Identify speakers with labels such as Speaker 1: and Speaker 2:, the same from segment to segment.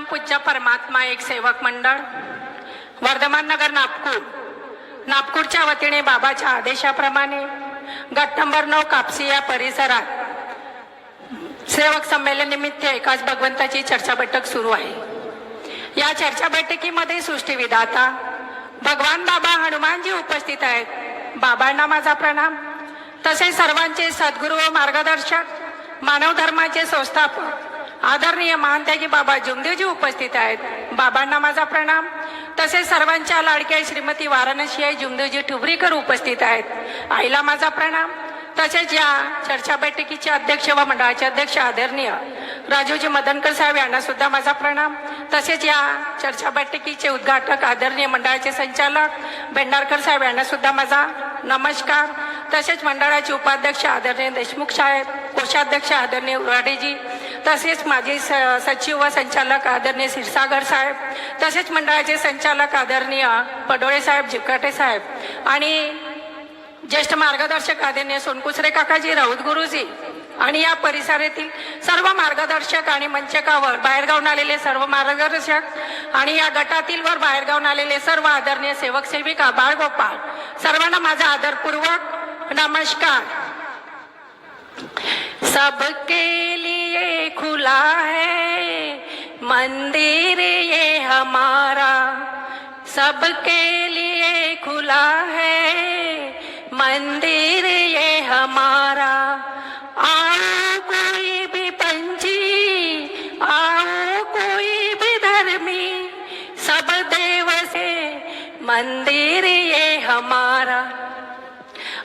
Speaker 1: परमपूज्य परमात्मा एक सेवक मंडळ वर्धमान नगर नागपूर. नागपूरच्या वतीने बाबाच्या आदेशाप्रमाणे गट नंबर नऊ कापसी या परिसरात सेवक संमेलननिमित्त एकाच भगवंताची चर्चा बैठक सुरू आहे. या चर्चा बैठकीमध्ये सृष्टी विधाता भगवान बाबा हनुमानजी उपस्थित आहेत. बाबांना माझा प्रणाम. तसेच सर्वांचे सद्गुरू व मार्गदर्शक मानव धर्माचे संस्थापक आदरणीय महांत्याजी बाबा जुमदेवजी उपस्थित आहेत. बाबांना माझा प्रणाम. तसेच सर्वांच्या लाडक्या श्रीमती वाराणसी आई जुमदेवजी ठुबरीकर उपस्थित आहेत. आईला माझा प्रणाम. तसेच या चर्चा बैठकीचे अध्यक्ष व मंडळाचे अध्यक्ष आदरणीय राजूजी मदनकर साहेब यांना सुद्धा माझा प्रणाम. तसेच या चर्चा बैठकीचे उद्घाटक आदरणीय मंडळाचे संचालक भेंडारकर साहेब यांना सुद्धा माझा नमस्कार. तसेच मंडळाचे उपाध्यक्ष आदरणीय देशमुख साहेब कोषाध्यक्ष आदरणीय उराडेजी तसेच माजी स सचिव व संचालक आदरणीय क्षीरसागर साहेब तसेच मंडळाचे संचालक आदरणीय पडोळे साहेब जिकाटे साहेब आणि ज्येष्ठ मार्गदर्शक आदरणीय सोनकुसरे काकाजी राऊत गुरुजी आणि या परिसरातील सर्व मार्गदर्शक आणि मंचकावर बाहेरगावून आलेले सर्व मार्गदर्शक आणि या गटातील वर बाहेरगावून आलेले सर्व आदरणीय सेवक सेविका बाळगोपाळ सर्वांना माझा आदरपूर्वक नमस्कार. सबके लिए खुला है। मंदिर ये हमारा। सबके लिए खुला है। मंदिर ये हमारा। आओ कोई भी पंछी आओ कोई भी धर्मी। सब देव से मंदिर ये हमारा।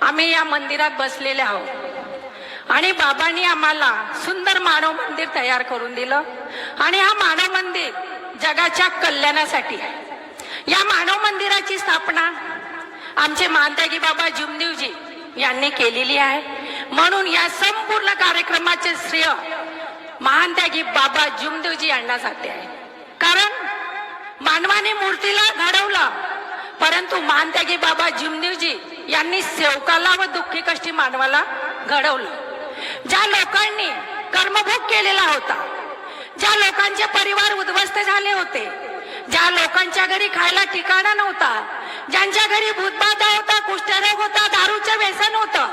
Speaker 1: आम्ही या मंदिरात बसलेले आहोत. आणि बाबांनी आम्हाला सुंदर मानव मंदिर तयार करून दिलं. आणि हा मानव मंदिर जगाच्या कल्याणासाठी आहे. या मानव मंदिराची स्थापना आमचे मानत्यागी बाबा जुमदेवजी यांनी केलेली आहे. म्हणून या संपूर्ण कार्यक्रमाचे श्रेय महानत्यागी बाबा जुमदेवजी यांना जाते आहे. कारण मानवाने मूर्तीला घडवलं परंतु महानत्यागी बाबा जुमदेवजी यांनी सेवकाला व दुःखी कष्टी मानवाला घडवलं. ज्या लोकांनी कर्मभोग केलेला होता ज्या लोकांचे परिवार उद्ध्वस्त झाले होते ज्या लोकांच्या घरी खायला ठिकाणा नव्हता ज्यांच्या घरी भूतबाधा होता कुष्ठरोग होता दारूचं व्यसन होतं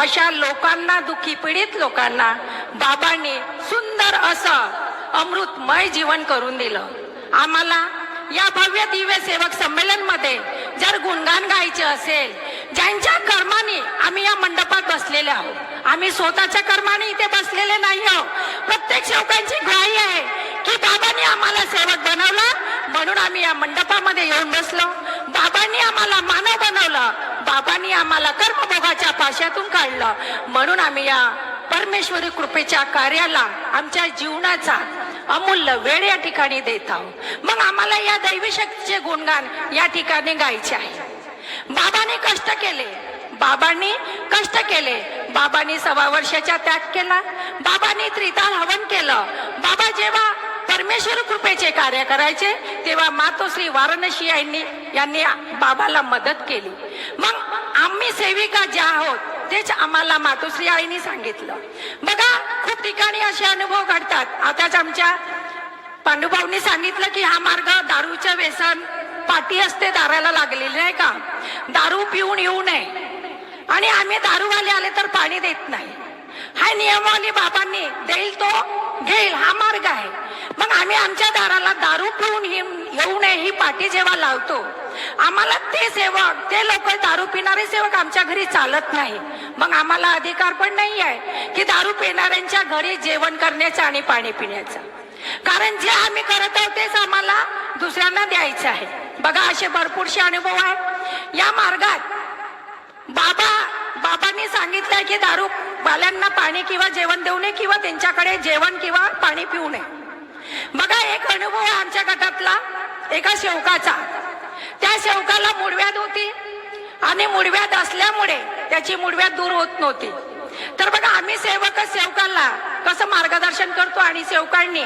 Speaker 1: अशा लोकांना दुःखी पीडित लोकांना बाबांनी सुंदर असं अमृतमय जीवन करून दिलं. आम्हाला या भव्य दिव्य सेवक संमेलनमध्ये जर गुणगान गायचे असेल ज्यांच्या कर्माने आम्ही या मंडपात बसलेले आहोत आम्ही स्वतःच्या कर्माने इथे बसलेले नाही आहोत. प्रत्येक शेवकांची ग्वाही आहे की बाबांनी आम्हाला सेवक बनवला म्हणून आम्ही या मंडपामध्ये येऊन बसलो. बाबांनी आम्हाला मानव बनवलं बाबांनी आम्हाला कर्मभोगाच्या पाशातून काढलं. म्हणून आम्ही या परमेश्वरी कृपेच्या कार्याला आमच्या जीवनाचा अमूल्य वेळ या ठिकाणी देत आहोत मग आम्हाला या दैवी शक्तीचे गुणगान या ठिकाणी गायचे आहे. बाबाने कष्ट केले. बाबांनी कष्ट केले. बाबांनी सव्वा वर्षाचा त्याग केला. बाबांनी त्रिताल हवन केलं. बाबा जेव्हा परमेश्वर कृपेचे कार्य करायचे तेव्हा मातोश्री वाराणसी यांनी यांनी बाबाला मदत केली. मग आम्ही सेविका ज्या आहोत तेच आम्हाला मातोश्री आईनी सांगितलं. बघा खूप ठिकाणी असे अनुभव घडतात. आताच आमच्या पांडुभाऊनी सांगितलं की हा मार्ग दारूचं व्यसन पाठी असते दाराला लागलेली नाही का? दारू पिऊन येऊ नये. आणि आम्ही दारूवाले आले तर पाणी देत नाही. हा नियमावली बाबांनी देईल तो घेईल हा मार्ग आहे. मग आम्ही आमच्या दाराला दारू पिऊन येऊ नये ही पाठी जेव्हा लावतो आम्हाला ते सेवक ते लोक दारू पिणारे सेवक आमच्या घरी चालत नाही. मग आम्हाला अधिकार पण नाही आहे की दारू पिणाऱ्यांच्या घरी जेवण करण्याचं आणि पाणी पिण्याचं. कारण जे आम्ही करत आहोत तेच आम्हाला दुसऱ्यांना द्यायचं आहे. बघा असे भरपूरसे अनुभव आहे या मार्गात बाबा बाबांनी सांगितलंय की दारू बाल्यांना पाणी किंवा जेवण देऊ नये किंवा त्यांच्याकडे जेवण किंवा पाणी पिऊ नये. बघा एक अनुभव आहे आमच्या गटातला एका शेवकाचा. त्या सेवकाला मुडव्यात होती. आणि मुडव्यात असल्यामुळे त्याची मुडव्यात दूर होत नव्हती. तर बघा आम्ही सेवकच सेवकाला कसं मार्गदर्शन करतो आणि सेवकांनी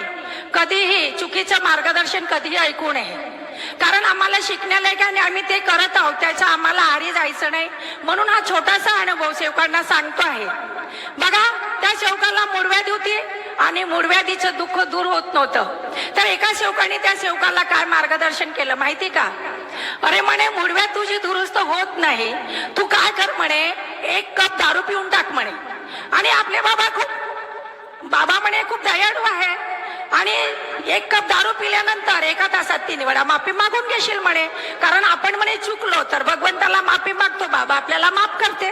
Speaker 1: कधीही चुकीचं मार्गदर्शन कधीही ऐकू नये. कारण आम्हाला शिकण्याला आहे आणि आम्ही ते करत आहोत. त्याच्या आम्हाला आरी जायचं नाही. म्हणून हा छोटासा अनुभव सेवकांना सांगतो आहे. बघा त्या सेवकाला मुडव्याधी होती आणि मुडव्याधीचं दुःख दूर होत नव्हतं. तर एका सेवकाने त्या सेवकाला काय मार्गदर्शन केलं माहिती का? अरे म्हणे मुडव्यात तुझी दुरुस्त होत नाही. तू काय कर म्हणे? एक कप दारू पिऊन टाक म्हणे. आणि आपले बाबा खूप बाबा म्हणे खूप दयाळू आहे. आणि एक कप दारू पिल्यानंतर एका तासात तीन वेळा माफी मागून घेशील म्हणे. कारण आपण म्हणे चुकलो तर भगवंताला माफी मागतो बाबा आपल्याला माफ करते.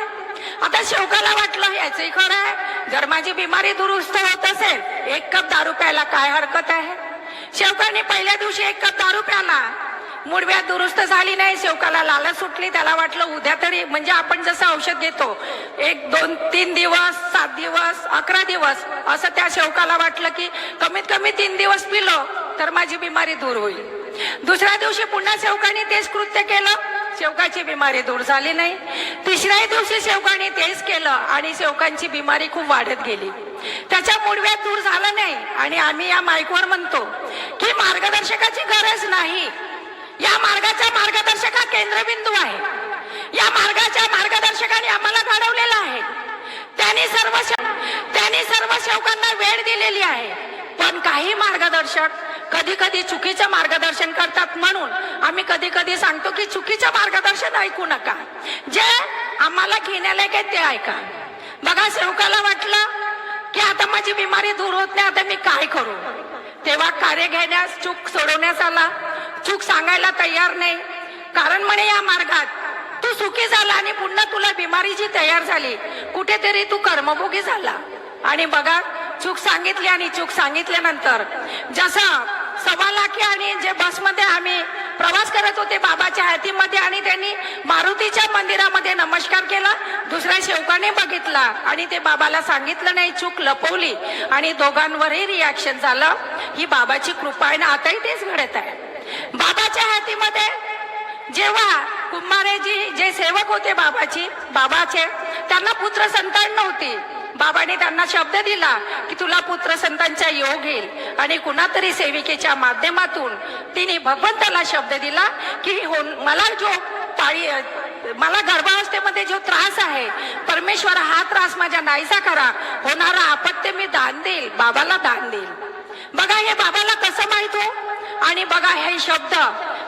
Speaker 1: आता शेवकाला वाटलं याचं खरं आहे. जर माझी बिमारी दुरुस्त होत असेल एक कप दारू प्यायला काय हरकत आहे? शेवकाने पहिल्या दिवशी एक कप दारू प्याला मुडव्या दुरुस्त झाली नाही शेवकाला लालच सुटली. त्याला वाटलं उद्या तरी म्हणजे आपण जसं औषध घेतो एक दोन तीन दिवस सात दिवस अकरा दिवस असं त्या शेवकाला वाटलं की कमीत कमी तीन दिवस पिलो तर माझी बिमारी दूर होईल. दुसऱ्या दिवशी पुन्हा शेवकाने तेच कृत्य केलं. शेवकाची बिमारी दूर झाली नाही. तिसऱ्याही दिवशी शेवकाने तेच केलं आणि शेवकांची बिमारी खूप वाढत गेली. त्याच्या मुडव्यात दूर झालं नाही. आणि आम्ही या माईकवर म्हणतो की मार्गदर्शकाची गरज नाही. या मार्गाच्या मार्गदर्शक हा केंद्रबिंदू आहे. या मार्गाच्या मार्गदर्शकाने आम्हाला घडवलेला आहे. त्यांनी सर्व त्यांनी सर्व सेवकांना वेळ दिलेली आहे. पण काही मार्गदर्शक कधी कधी चुकीचं मार्गदर्शन करतात म्हणून आम्ही कधी कधी सांगतो की चुकीचं मार्गदर्शन ऐकू नका. जे आम्हाला घेण्यालायक आहे ते ऐका. बघा सेवकाला वाटलं की आता माझी बिमारी दूर होत नाही आता मी काय करू? तेव्हा कार्य घेण्यास चूक सोडवण्यास आला. चूक सांगायला तयार नाही. कारण म्हणे या मार्गात तू सुखी झाला आणि पुन्हा तुला बिमारीची तयार झाली. कुठेतरी तू कर्मभोगी झाला. आणि बघा चूक सांगितली आणि चूक सांगितल्यानंतर जसं सव्वा लाखी आणि जे बसमध्ये आम्ही प्रवास करत होते बाबाच्या हातीमध्ये आणि त्यांनी मारुतीच्या मंदिरामध्ये नमस्कार केला दुसऱ्या शेवकाने बघितला आणि ते बाबाला सांगितलं नाही चूक लपवली आणि दोघांवरही रिॲक्शन झालं. ही बाबाची कृपा आहे आणि आताही तेच घडत आहे. बाबाच्या हातीमध्ये जेव्हा कुंभारेजी जे सेवक होते बाबाची बाबाचे त्यांना पुत्र संतान नव्हती बाबाने त्यांना शब्द दिला की तुला पुत्र संतांचा योग येईल. आणि कुणातरी सेविकेच्या माध्यमातून तिने भगवंताला शब्द दिला की हो मला जो पाळी मला गर्भावस्थेमध्ये जो त्रास आहे परमेश्वर हा त्रास माझ्या नाहीसा करा. होणारा आपत्य मी दान देईल बाबाला दान देईल. बघा हे बाबाला कसं माहीत हो? आणि बघा हे शब्द.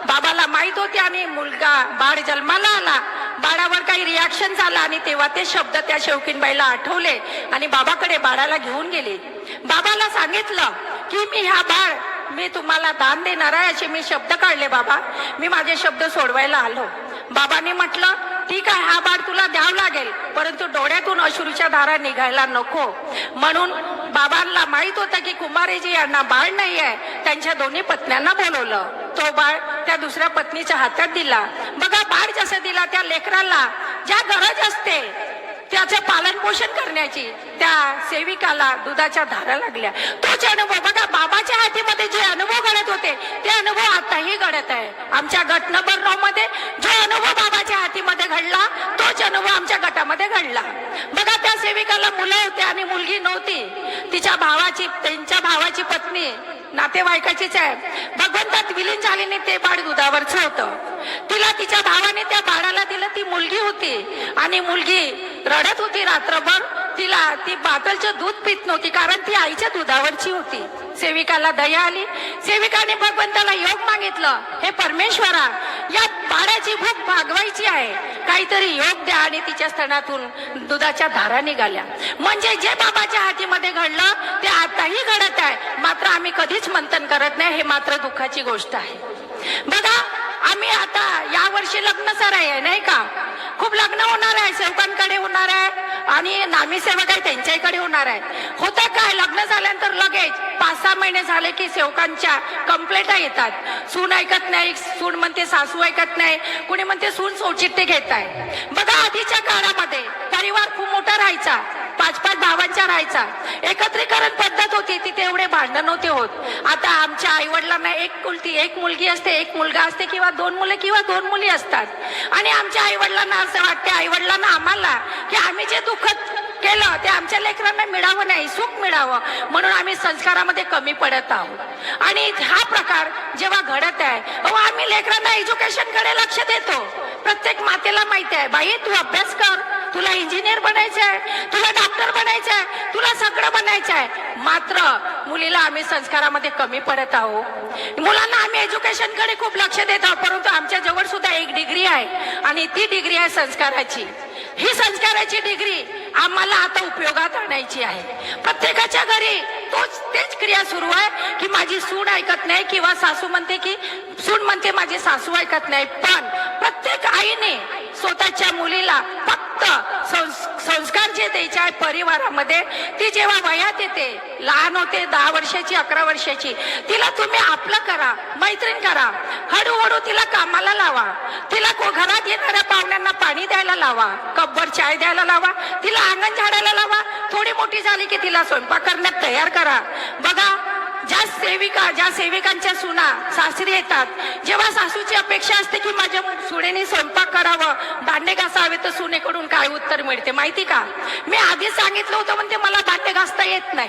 Speaker 1: बाबाला माहीत होते आणि मुलगा बाळ जन्माला आला. बाळावर काही रिॲक्शन झाला आणि तेव्हा ते शब्द त्या शौकीनबाईला आठवले आणि बाबाकडे बाळाला घेऊन गेले. बाबाला सांगितलं की मी हा बाळ मी तुम्हाला दान देणार आहे असे मी शब्द काढले बाबा. मी माझे शब्द सोडवायला आलो. बाबांनी म्हटलं ठीक आहे हा बाळ तुला द्यावं लागेल. परंतु डोळ्यातून अश्रूच्या धारा निघायला नको. म्हणून बाबांना माहीत होतं की कुमारीजी यांना बाळ नाही आहे त्यांच्या दोन्ही पत्न्यांना बोलवलं. तो बाळ त्या दुसऱ्या पत्नीच्या हातात दिला. बघा बाळ जसं दिला त्या लेकराला. ज्या गरज असते त्याचं पालन पोषण करण्याची त्या सेविकाला दुधाच्या धारा लागल्या. तोच अनुभव बघा बाबाच्या हातीमध्ये जे अनुभव घडत होते ते अनुभव आताही घडत आहे. आमच्या गट नंबर नऊ मध्ये जो अनुभव बाबाच्या हातीमध्ये घडला तोच अनुभव आमच्या गटामध्ये घडला. बघा त्या सेविकाला मुलं होते आणि मुलगी नव्हती. तिच्या भावाची त्यांच्या भावाची पत्नी नातेवाईकाचीच आहे भगवंतात विलीन झालेली ते बाळ दुधावरच होतं. तिला तिच्या भावाने त्या बाळाला दिलं ती मुलगी होती. आणि मुलगी रडत होती रात्रभर. तिला ती बाटलचं दूध पित नव्हती कारण ती आईच्या दुधावरची होती. सेविकाला दया आली. सेविकाने भगवंताला योग मागितलं. हे परमेश्वरा या बाळाची भूक भागवायची आहे. काहीतरी योग द्या आणि तिच्या स्तनातून दुधाच्या धारा निघाल्या. म्हणजे जे बाबाच्या हातीमध्ये घडलं ते आताही घडत आहे. मात्र आम्ही कधीच मंथन करत नाही हे मात्र दुःखाची गोष्ट आहे. बघा आम्ही आता या वर्षी लग्न सर आहे नाही का? खूप लग्न होणार आहे सेवकांकडे होणार आहे आणि नामी सेवक आहे त्यांच्याकडे होणार आहे. होतं काय? लग्न झाल्यानंतर लगेच पाच सहा महिने झाले की सेवकांच्या कंप्लेंट येतात. सून ऐकत नाही सून म्हणते सासू ऐकत नाही. कुणी म्हणते सून सोचिट्टे घेत आहे बघा आधीच्या काळामध्ये परिवार खूप मोठा राहायचा. पाच पाच भावांचा राहायचा. एकत्रीकरण पद्धत होती तिथे एवढे भांडण नव्हते होत. आता आमच्या आई वडिलांना एक कुलती एक मुलगी असते एक मुलगा असते किंवा दोन मुलं किंवा दोन मुली असतात. आणि आमच्या आई वडिलांना असं वाटते आई वडिलांना आम्हाला की आम्ही जे दुःखत केलं ते आमच्या लेकरांना मिळावं नाही सुख मिळावं. म्हणून आम्ही संस्कारामध्ये कमी पडत आहोत. आणि हा प्रकार जेव्हा घडत आहे अहो आम्ही लेकरांना एज्युकेशनकडे लक्ष देतो. प्रत्येक मातेला माहिती आहे बाई तू अभ्यास कर तुला इंजिनियर बनायचं आहे तुला डॉक्टर बनायचं आहे तुला सगळं बनायचं आहे. मात्र मुलीला आम्ही संस्कारामध्ये कमी पडत आहोत. मुलांना आम्ही एज्युकेशनकडे खूप लक्ष देत आहोत परंतु आमच्या जवळ सुद्धा एक डिग्री आहे आणि ती डिग्री आहे संस्काराची. ही संस्काराची डिग्री आम्हाला आता उपयोगात आणायची आहे. प्रत्येकाच्या घरी तोच तेच क्रिया सुरू आहे की माझी सूड ऐकत नाही किंवा सासू म्हणते की सूड म्हणते माझी सासू ऐकत नाही. पण प्रत्येक आईने स्वतःच्या मुलीला फक्त संस्कार जे द्यायचे आहे परिवारामध्ये ती जेव्हा वयात येते लहान होते दहा वर्षाची अकरा वर्षाची तिला तुम्ही आपलं करा मैत्रीण करा. हळूहळू तिला कामाला लावा. तिला को- घरात येणाऱ्या पाहुण्यांना पाणी द्यायला लावा. कपभर चाय द्यायला लावा. तिला अंगण झाडायला लावा. थोडी मोठी झाली की तिला स्वयंपाक करण्यात तयार करा. बघा ज्या सेविका ज्या सेविकांच्या सुना सासरी येतात जेव्हा सासूची अपेक्षा असते की माझ्या सुनेने स्वयंपाक करावं भांडे घासावे तर सुनेकडून काय उत्तर मिळते माहिती का? मी आधीच सांगितलं होतं म्हणते मला भांडे घासता येत नाही.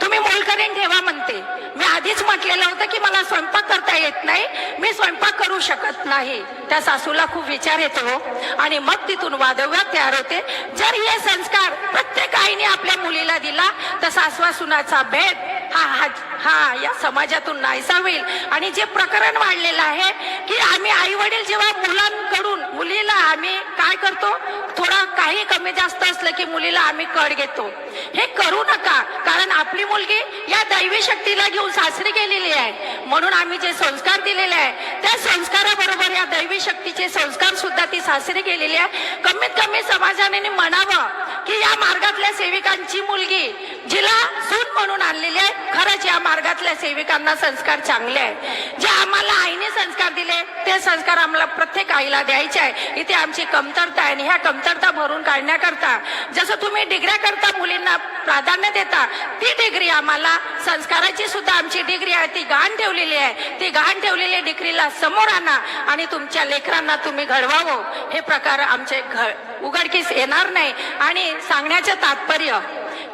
Speaker 1: तुम्ही मोलकरीण ठेवा म्हणते. मी आधीच म्हटलेलं होतं की मला स्वयंपाक करता येत नाही मी स्वयंपाक करू शकत नाही. त्या सासूला खूप विचार येतो हो. आणि मग तिथून वादव्यात तयार होते. जर हे संस्कार प्रत्येक आईने आपल्या मुलीला दिला तर सासवा सुनाचा भेद हा हा हा या समाजातून नाहीसा होईल. आणि जे प्रकरण वाढलेलं आहे की आम्ही आई वडील जेव्हा मुलांकडून मुलीला आम्ही काय करतो? थोडा काही कमी जास्त असलं की मुलीला आम्ही कड घेतो. हे करू नका कारण आपली मुलगी या दैवी शक्तीला घेऊन सासरी गेलेली आहे. म्हणून आम्ही जे संस्कार दिलेले आहे त्या संस्काराबरोबर या दैवी शक्तीचे संस्कार सुद्धा ती सासरी गेलेली आहे. कमीत कमी समाजाने म्हणावं की या मार्गातल्या सेविकांची मुलगी जिला सून म्हणून आणलेली आहे. खरंच या मार्गातल्या सेविकांना संस्कार चांगले आहे जे आम्हाला आईने संस्कार दिले ते संस्कार आम्हाला प्रत्येक आईला द्यायचे आहे इथे आमची कमतरता आहे आणि ह्या कमतरता भरून काढण्याकरता जसं तुम्ही डिग्र्या करता मुलींना प्राधान्य देता ती डिग्री आम्हाला संस्काराची सुद्धा आमची डिग्री आहे. ती गहाण ठेवलेली आहे. ती गहाण ठेवलेली डिग्रीला समोर आणा आणि तुमच्या लेकरांना तुम्ही घडवावं. हे प्रकार आमचे घ उघडकीस येणार नाही. आणि सांगण्याचं तात्पर्य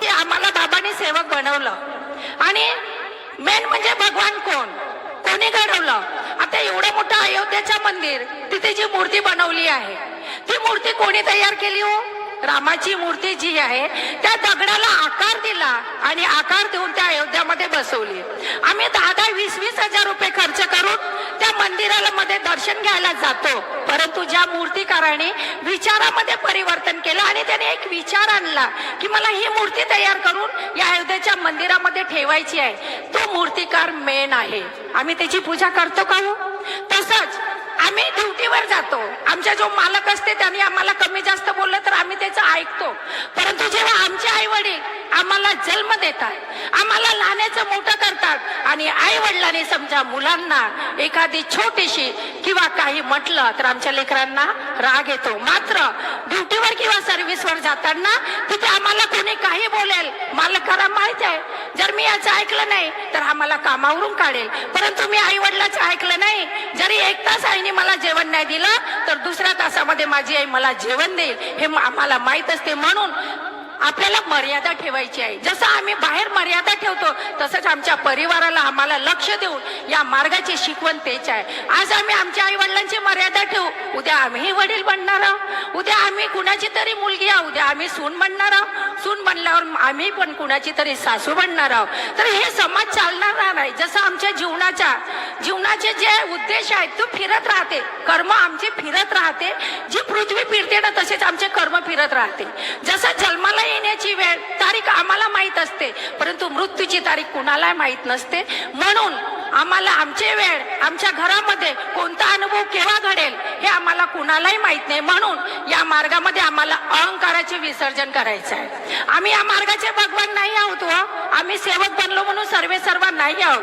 Speaker 1: ते आम्हाला बाबांनी सेवक बनवलं. आणि मेन म्हणजे भगवान कोण? कोणी घडवलं? आता एवढं मोठं अयोध्याचं मंदिर तिथे जी मूर्ती बनवली आहे ती मूर्ती कोणी तयार केली हो? रामाची मूर्ती जी आहे त्या दगडाला आकार दिला आणि आकार देऊन त्या अयोध्यामध्ये बसवली. आम्ही दहा दहा वीस वीस हजार रुपये खर्च करून त्या मंदिराला मध्ये दर्शन घ्यायला जातो. परंतु ज्या मूर्तीकाराने विचारामध्ये परिवर्तन केलं आणि त्याने एक विचार आणला की मला ही मूर्ती तयार करून या अयोध्येच्या मंदिरामध्ये ठेवायची आहे तो मूर्तिकार मेन आहे. आम्ही त्याची पूजा करतो का हो? तसंच आम्ही ड्युटीवर जातो. आमचा जो मालक असते त्यांनी आम्हाला कमी जास्त बोललं तर आम्ही त्याचं ऐकतो. परंतु जेव्हा आमचे आई वडील आम्हाला जन्म देतात आम्हाला लहानाचं मोठं करतात. आणि आई वडिलांनी समजा मुलांना एखादी छोटीशी किंवा काही म्हटलं तर आमच्या लेकरांना राग येतो. मात्र ड्युटीवर किंवा सर्व्हिसवर जाताना तिथे आम्हाला कोणी काही बोलेल मालकाला माहीत आहे. जर मी याचं ऐकलं नाही तर आम्हाला कामावरून काढेल. परंतु मी आई वडिलाचं ऐकलं नाही जरी एक तास आईने मला जेवण नाही दिलं तर दुसऱ्या तासामध्ये माझी आई मला जेवण देईल. हे आम्हाला माहीत असते. म्हणून आपल्याला मर्यादा ठेवायची आहे. जसं आम्ही बाहेर मर्यादा ठेवतो तसंच आमच्या परिवाराला आम्हाला लक्ष देऊन या मार्गाची शिकवण तेच आहे. आज आम्ही आमच्या आई वडिलांची मर्यादा ठेवू. उद्या आम्ही वडील बनणार आहोत. उद्या आम्ही कुणाची तरी मुलगी आहोत. उद्या आम्ही सून बनणार आहोत. सून बनल्यावर आम्ही पण कुणाची तरी सासू बनणार आहोत. तर हे समाज चालणार नाही. जसं आमच्या जीवनाच्या जीवनाचे जे उद्देश आहेत तो फिरत राहते. कर्म आमचे फिरत राहते. जी पृथ्वी फिरते ना तसेच आमचे कर्म फिरत राहते. जसं जन्माला येण्याची वेळ. तारीख आम्हाला माहीत असते. परंतु मृत्यूची तारीख कुणाला माहीत नसते. म्हणून आम्हाला आमचे वेळ आमच्या घरामध्ये कोणता अनुभव केव्हा घडेल हे आम्हाला कुणालाही माहीत नाही. म्हणून या मार्गामध्ये आम्हाला अहंकाराचे विसर्जन करायचं आहे. आम्ही या मार्गाचे भगवान नाही आहोत हो. आम्ही सेवक बनलो म्हणून सर्वे सर्व नाही आहोत.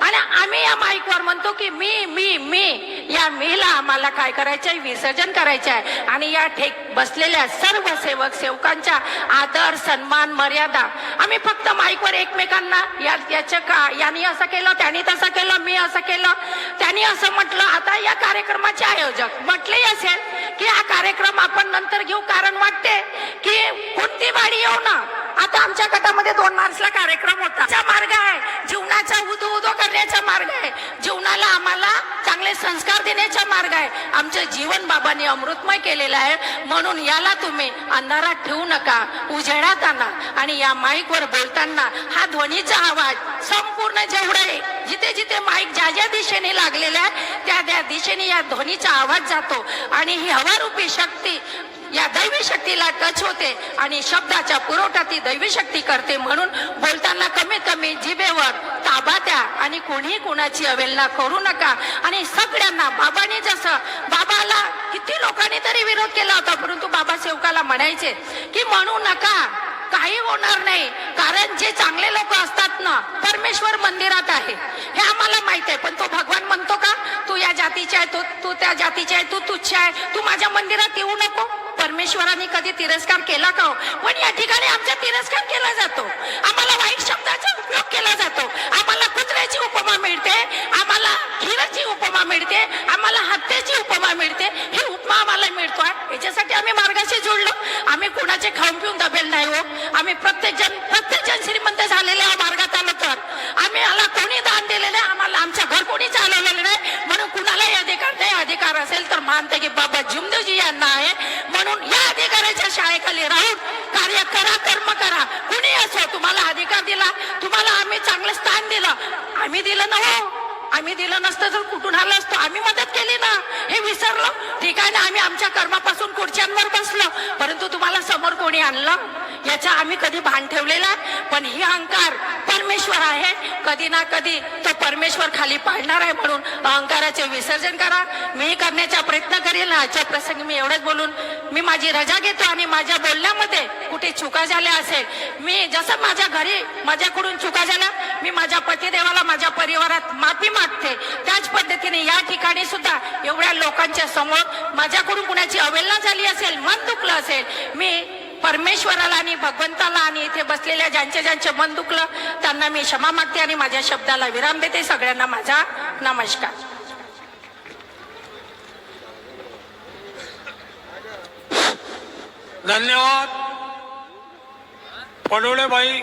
Speaker 1: आणि आम्ही या माईकवर म्हणतो की मी मी मी या मीला आम्हाला काय करायचं आहे विसर्जन करायचं आहे आणि या ठेक बसलेल्या सर्व सेवक सेवकांच्या आदर सन्मान मर्यादा आम्ही फक्त माईकवर एकमेकांना या याचं का यांनी असं केलं त्यांनी तसं केलं मी असं केलं त्यांनी असं म्हटलं. आता या कार्यक्रमाचे आयोजक म्हटले असेल की हा कार्यक्रम आपण नंतर घेऊ. कारण वाटते की कोणती वाडी येऊ ना? आता आमच्या गटामध्ये दोन मार्चला कार्यक्रम होता मार्ग आहे जीवनाचा उदू करण्याचा मार्ग आहे. जीवनाला आम्हाला चांगले संस्कार देण्याचा मार्ग आहे. आमचं जीवन बाबांनी अमृतमय केलेलं आहे. म्हणून याला तुम्ही अंधारात ठेवू नका उजेडात आणा. आणि या माईकवर बोलताना हा ध्वनीचा आवाज संपूर्ण जेवढा आहे जिथे जिथे माईक ज्या ज्या दिशेने लागलेला आहे त्या त्या दिशेने या ध्वनीचा आवाज जातो. आणि ही हवारूपी शक्ती या दैवी शक्तीला टच होते आणि शब्दाच्या पुरवठा ती दैवी शक्ती करते म्हणून बोलताना कमीत कमी जिभेवर ताबा द्या आणि कोणी कोणाची अवेलना करू नका. आणि सगळ्यांना बाबाने जसं बाबाला किती लोकांनी तरी विरोध केला होता परंतु बाबा सेवकाला म्हणायचे की म्हणू नका काही होणार नाही कारण जे चांगले लोक असतात ना परमेश्वर मंदिरात आहे. हे आम्हाला माहीत आहे पण तो भगवान म्हणतो का तू या जातीचा आहे तू तू त्या जातीचा आहे तू तुच्छ आहे तू माझ्या मंदिरात येऊ नको. परमेश्वराने कधी तिरस्कार केला का हो? पण या ठिकाणी आमचा तिरस्कार केला जातो. आम्हाला वाईट शब्दाचा उपयोग केला जातो. आम्हाला कुत्र्याची उपमा मिळते आम्हाला खिराची उपमा मिळते आम्हाला हत्याची उपमा मिळते. ही उपमा आम्हाला मिळतो याच्यासाठी आम्ही मार्गाशी जोडलो आम्ही कुणाचे खाऊन पिऊन दबेल नाही हो. आम्ही प्रत्येक जण प्रत्येक जण श्रीमंत झालेले या मार्गात आलो तर. आम्ही आला कोणी दान दिलेलं आम्हाला आमच्या घर कोणी चालवलेलं नाही? म्हणून कुणालाही अधिकार नाही. अधिकार असेल तर मानते की बाबा जुमदेवजी यांना आहे. म्हणून शाळेखाली राहून कार्य करा कर्म करा. कुणी असो तुम्हाला अधिकार दिला तुम्हाला आम्ही चांगलं स्थान दिलं. आम्ही दिलं ना हो. आम्ही दिलं नसतं तर कुठून आलं असतो? आम्ही मदत केली ना. हे विसरलो. ठीक आहे ना आम्ही आमच्या कर्मापासून खुर्च्यांवर बसलो. परंतु तुम्हाला समोर कोणी आणलं? याचा आम्ही कधी भान ठेवलेला आहे. पण ही अहंकार परमेश्वर आहे कधी ना कधी तो परमेश्वर खाली पाडणार आहे म्हणून अहंकाराचे विसर्जन करा मी करण्याचा प्रयत्न करेल आजच्या प्रसंगी मी एवढंच बोलून मी माझी रजा घेतो आणि माझ्या बोलण्यामध्ये कुठे चुका झाल्या असेल मी जसं माझ्या घरी माझ्याकडून चुका झाल्या मी माझ्या पतिदेवाला माझ्या परिवारात माफी मागते त्याच पद्धतीने या ठिकाणी सुद्धा एवढ्या लोकांच्या समोर माझ्याकडून कुणाची अवहेलना झाली असेल मन दुखलं असेल मी परमेश्वराला आणि भगवंताला आणि इथे बसलेल्या ज्यांचे ज्यांचे मन दुखलं त्यांना मी क्षमा मागते आणि माझ्या शब्दाला विराम देते. सगळ्यांना माझा नमस्कार.
Speaker 2: धन्यवाद. पडोळे भाई